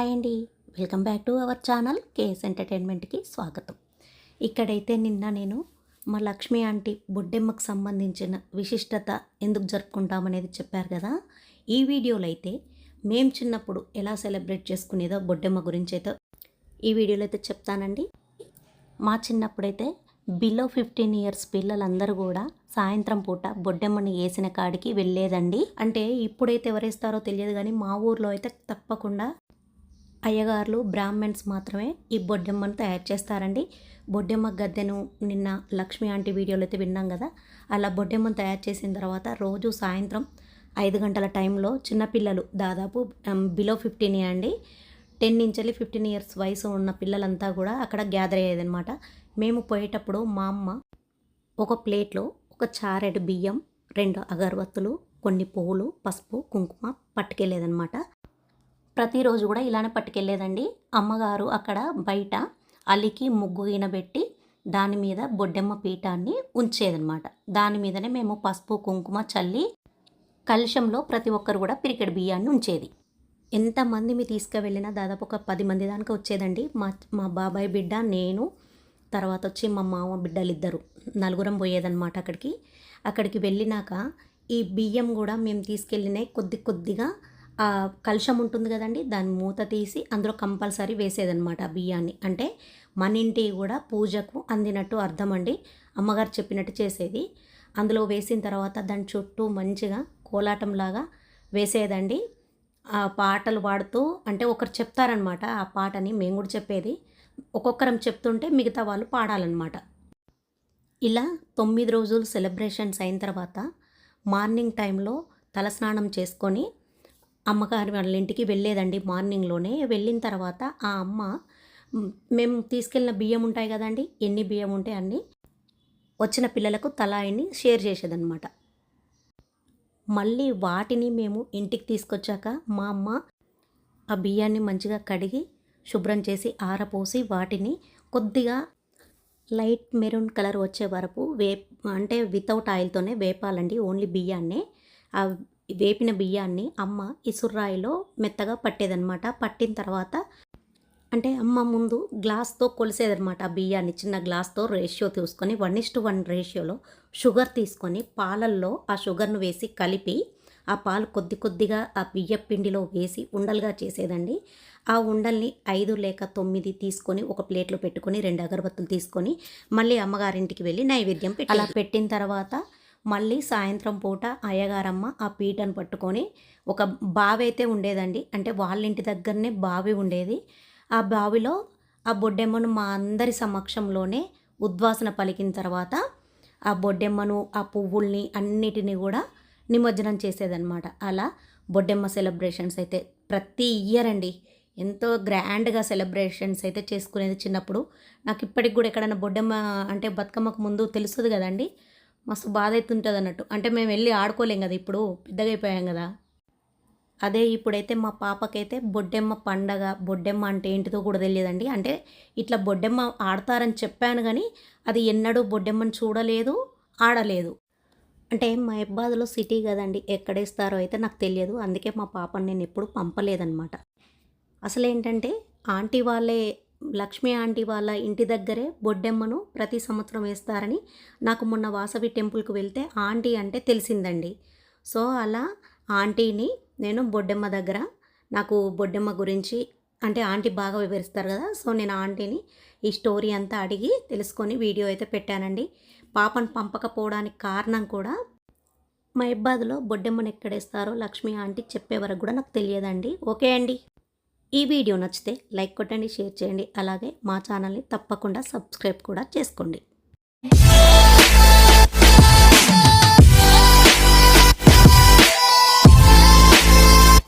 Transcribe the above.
Hi అండి welcome back to our channel KS ఎంటర్టైన్మెంట్కి స్వాగతం. ఇక్కడైతే నిన్న నేను మా లక్ష్మి ఆంటీ బొడ్డెమ్మకు సంబంధించిన విశిష్టత ఎందుకు జరుపుకుంటామనేది చెప్పారు కదా. ఈ వీడియోలో అయితే మేం చిన్నప్పుడు ఎలా సెలబ్రేట్ చేసుకునేదో బొడ్డెమ్మ గురించి అయితే ఈ వీడియోలో అయితే చెప్తానండి. మా చిన్నప్పుడైతే బిలో ఫిఫ్టీన్ ఇయర్స్ పిల్లలందరూ కూడా సాయంత్రం పూట బొడ్డెమ్మని వేసిన కాడికి వెళ్ళేదండి. అంటే ఇప్పుడైతే ఎవరేస్తారో తెలియదు కానీ మా ఊర్లో అయితే తప్పకుండా అయ్యగారులు బ్రాహ్మణ్స్ మాత్రమే ఈ బొడ్డెమ్మను తయారు చేస్తారండి. బొడ్డెమ్మ గద్దెను నిన్న లక్ష్మి ఆంటీ వీడియోలో అయితే విన్నాం కదా. అలా బొడ్డెమ్మను తయారు చేసిన తర్వాత రోజు సాయంత్రం ఐదు గంటల టైంలో చిన్నపిల్లలు దాదాపు బిలో ఫిఫ్టీన్ అండి. టెన్ నుంచి ఫిఫ్టీన్ ఇయర్స్ వయసు ఉన్న పిల్లలంతా కూడా అక్కడ గ్యాదర్ అయ్యేదన్నమాట. మేము పోయేటప్పుడు మా అమ్మ ఒక ప్లేట్లో ఒక చారెడు బియ్యం రెండు అగరబత్తులు కొన్ని పువ్వులు పసుపు కుంకుమ పట్టుకెళ్ళేదన్నమాట. ప్రతిరోజు కూడా ఇలానే పట్టుకెళ్ళేదండి. అమ్మగారు అక్కడ బయట అలికి ముగ్గు ఈనబెట్టి దాని మీద బొడ్డెమ్మ పీఠాన్ని ఉంచేదనమాట దాని మీదనే మేము పసుపు కుంకుమ చల్లి కలుషంలో ప్రతి ఒక్కరు కూడా పిరికెడు బియ్యాన్ని ఉంచేది. ఎంతమంది మీ తీసుకువెళ్ళినా దాదాపు ఒక పది మంది దానికి వచ్చేదండి. మా మా బాబాయ్ బిడ్డ నేను తర్వాత వచ్చి మా మామ బిడ్డలు ఇద్దరు నలుగురం పోయేదన్నమాట అక్కడికి. అక్కడికి వెళ్ళినాక ఈ బియ్యం కూడా మేము తీసుకెళ్ళినాయి కొద్ది కొద్దిగా కలుషం ఉంటుంది కదండి దాని మూత తీసి అందులో కంపల్సరీ వేసేదనమాట ఆ బియ్యాన్ని. అంటే మన ఇంటి కూడా పూజకు అందినట్టు అర్థం అండి. అమ్మగారు చెప్పినట్టు చేసేది. అందులో వేసిన తర్వాత దాని చుట్టూ మంచిగా కోలాటంలాగా వేసేదండి. ఆ పాటలు పాడుతూ అంటే ఒకరు చెప్తారనమాట ఆ పాటని మేము కూడా చెప్పేది. ఒక్కొక్కరం చెప్తుంటే మిగతా వాళ్ళు పాడాలన్నమాట. ఇలా తొమ్మిది రోజులు సెలబ్రేషన్స్ అయిన తర్వాత మార్నింగ్ టైంలో తలస్నానం చేసుకొని అమ్మగారి వాళ్ళ ఇంటికి వెళ్ళేదండి మార్నింగ్లోనే. వెళ్ళిన తర్వాత ఆ అమ్మ మేము తీసుకెళ్ళిన బియ్యం ఉంటాయి కదండి ఎన్ని బియ్యం ఉంటే అన్ని? వచ్చిన పిల్లలకు తలాయిని షేర్ చేసేదన్నమాట. మళ్ళీ వాటిని మేము ఇంటికి తీసుకొచ్చాక మా అమ్మ ఆ బియ్యాన్ని మంచిగా కడిగి శుభ్రం చేసి ఆరపోసి వాటిని కొద్దిగా లైట్ మెరూన్ కలర్ వచ్చే వరకు వే అంటే వితౌట్ ఆయిల్తోనే వేపాలండి ఓన్లీ బియ్యాన్నే. ఆ వేపిన బియ్యాన్ని అమ్మ ఇసుర్రాయిలో మెత్తగా పట్టేదనమాట పట్టిన తర్వాత అంటే అమ్మ ముందు గ్లాస్తో కొలిసేదనమాట ఆ బియ్యాన్ని. చిన్న గ్లాస్తో రేషియో తీసుకొని వన్ ఇస్ టు వన్ రేషియోలో షుగర్ తీసుకొని పాలల్లో ఆ షుగర్ను వేసి కలిపి ఆ పాలు కొద్ది కొద్దిగా ఆ బియ్య పిండిలో వేసి ఉండలుగా చేసేదండి. ఆ ఉండల్ని ఐదు లేక తొమ్మిది తీసుకొని ఒక ప్లేట్లో పెట్టుకొని రెండు అగరబత్తులు తీసుకొని మళ్ళీ అమ్మగారింటికి వెళ్ళి నైవేద్యం పెట్టి అలా పెట్టిన తర్వాత మళ్ళీ సాయంత్రం పూట అయ్యగారమ్మ ఆ పీటను పట్టుకొని ఒక బావి అయితే ఉండేదండి. అంటే వాళ్ళ ఇంటి దగ్గరనే బావి ఉండేది. ఆ బావిలో ఆ బొడ్డెమ్మను మా అందరి సమక్షంలోనే ఉద్వాసన పలికిన తర్వాత ఆ బొడ్డెమ్మను ఆ పువ్వుల్ని అన్నిటినీ కూడా నిమజ్జనం చేసేదన్నమాట. అలా బొడ్డెమ్మ సెలబ్రేషన్స్ అయితే ప్రతి ఇయర్ అండి. ఎంతో గ్రాండ్గా సెలబ్రేషన్స్ అయితే చేసుకునేది చిన్నప్పుడు. నాకు ఇప్పటికి కూడా ఎక్కడైనా బొడ్డమ్మ అంటే బతుకమ్మకు ముందు తెలుస్తుంది కదండి. మస్తు బాధ అవుతుంటుంది అన్నట్టు అంటే మేము వెళ్ళి ఆడుకోలేం కదా ఇప్పుడు పెద్దగా అయిపోయాం కదా. అదే ఇప్పుడైతే మా పాపకైతే బొడ్డెమ్మ పండగ బొడ్డెమ్మ అంటే ఏంటిదో కూడా తెలియదండి. అంటే ఇట్లా బొడ్డెమ్మ ఆడతారని చెప్పాను కానీ అది ఎన్నడూ బొడ్డెమ్మని చూడలేదు ఆడలేదు. అంటే మా ఇబ్బాదులో సిటీ కదండి ఎక్కడేస్తారో అయితే నాకు తెలియదు. అందుకే మా పాపని నేను ఎప్పుడు పంపలేదన్నమాట. అసలు ఏంటంటే ఆంటీ వాళ్ళే లక్ష్మీ ఆంటీ వాళ్ళ ఇంటి దగ్గరే బొడ్డెమ్మను ప్రతి సంవత్సరం వేస్తారని నాకు మొన్న వాసవి టెంపుల్కి వెళ్తే ఆంటీ అంటే తెలిసిందండి. సో అలా ఆంటీని నేను బొడ్డెమ్మ దగ్గర నాకు బొడ్డెమ్మ గురించి అంటే ఆంటీ బాగా వివరిస్తారు కదా సో నేను ఆంటీని ఈ స్టోరీ అంతా అడిగి తెలుసుకొని వీడియో అయితే పెట్టానండి. పాపను పంపకపోవడానికి కారణం కూడా మా ఇబ్బాదులో బొడ్డెమ్మను ఎక్కడేస్తారో లక్ష్మీ ఆంటీ చెప్పే వరకు కూడా నాకు తెలియదండి. ఓకే అండి. ఈ వీడియో నచ్చితే లైక్ కొట్టండి షేర్ చేయండి. అలాగే మా ఛానల్ని తప్పకుండా సబ్స్క్రైబ్ కూడా చేసుకోండి.